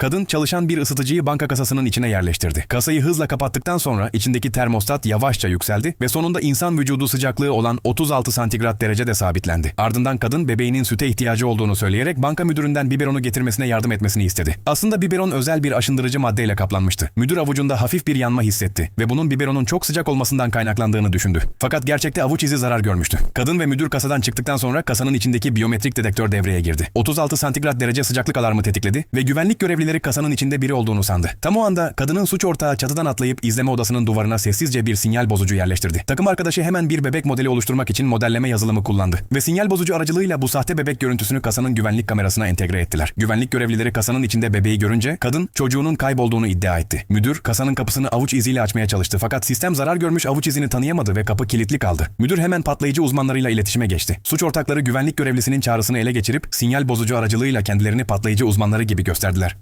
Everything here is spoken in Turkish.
Kadın çalışan bir ısıtıcıyı banka kasasının içine yerleştirdi. Kasayı hızla kapattıktan sonra içindeki termostat yavaşça yükseldi ve sonunda insan vücudu sıcaklığı olan 36 santigrat derecede sabitlendi. Ardından kadın bebeğinin süte ihtiyacı olduğunu söyleyerek banka müdüründen biberonu getirmesine yardım etmesini istedi. Aslında biberon özel bir aşındırıcı maddeyle kaplanmıştı. Müdür avucunda hafif bir yanma hissetti ve bunun biberonun çok sıcak olmasından kaynaklandığını düşündü. Fakat gerçekte avuç izi zarar görmüştü. Kadın ve müdür kasadan çıktıktan sonra kasanın içindeki biyometrik dedektör devreye girdi. 36 santigrat derece sıcaklık alarmı tetikledi ve güvenlik görevlileri kasanın içinde biri olduğunu sandı. Tam o anda kadının suç ortağı çatıdan atlayıp izleme odasının duvarına sessizce bir sinyal bozucu yerleştirdi. Takım arkadaşı hemen bir bebek modeli oluşturmak için modelleme yazılımı kullandı ve sinyal bozucu aracılığıyla bu sahte bebek görüntüsünü kasanın güvenlik kamerasına entegre ettiler. Güvenlik görevlileri kasanın içinde bebeği görünce kadın çocuğunun kaybolduğunu iddia etti. Müdür kasanın kapısını avuç iziyle açmaya çalıştı fakat sistem zarar görmüş avuç izini tanıyamadı ve kapı kilitli kaldı. Müdür hemen patlayıcı uzmanlarıyla iletişime geçti. Suç ortakları güvenlik görevlisinin çağrısını ele geçirip sinyal bozucu aracılığıyla kendilerini patlayıcı uzmanları gibi gösterdiler.